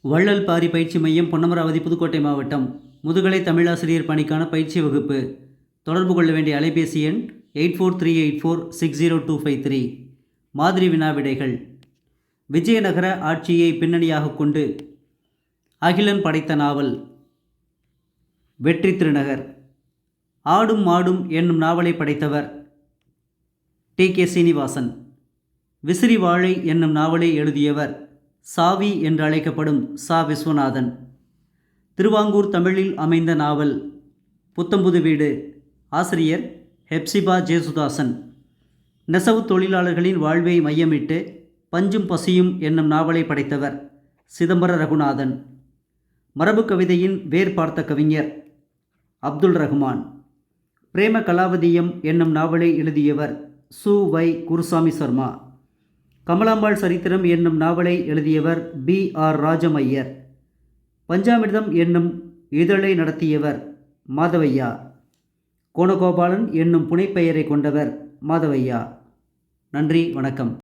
வள்ளல் பாரி பயிற்சி மையம் பொன்னமராவதி புதுக்கோட்டை மாவட்டம். முதுகலை தமிழாசிரியர் பணிக்கான பயிற்சி வகுப்பு. தொடர்பு கொள்ள வேண்டிய அலைபேசி எண் eight four three eight four six zero two five three. மாதிரி வினா விடைகள். விஜயநகர ஆட்சியை பின்னணியாக கொண்டு. அகிலன் படைத்த நாவல். வெற்றி திருநகர் ஆடும் மாடும் என்னும் நாவலை படைத்தவர். T K Srinivasan. விசிறி வாழை என்னும் நாவலை எழுதியவர். சாவி என்று அழைக்கப்படும் சா. விஸ்வநாதன். திருவாங்கூர் தமிழில் அமைந்த நாவல் புத்தம்புது வீடு ஆசிரியர் ஹெப்சிபா ஜேசுதாசன். நெசவு தொழிலாளர்களின் வாழ்வை மையமிட்டு பஞ்சும் பசியும் என்னும் நாவலை படைத்தவர் சிதம்பர ரகுநாதன். மரபு கவிதையின் வேர் பார்த்த கவிஞர் அப்துல் ரஹ்மான். பிரேம கலாவதியம் என்னும் நாவலை எழுதியவர் சு. வை. குருசாமி சர்மா. கமலாம்பாள் சரித்திரம் என்னும் நாவலை எழுதியவர் பி ஆர் ராஜமையர். பஞ்சாமிர்தம் என்னும் இதழை நடத்தியவர் மாதவையா. கோணகோபாலன் என்னும் புனைப்பெயரை கொண்டவர் மாதவையா. நன்றி வணக்கம்.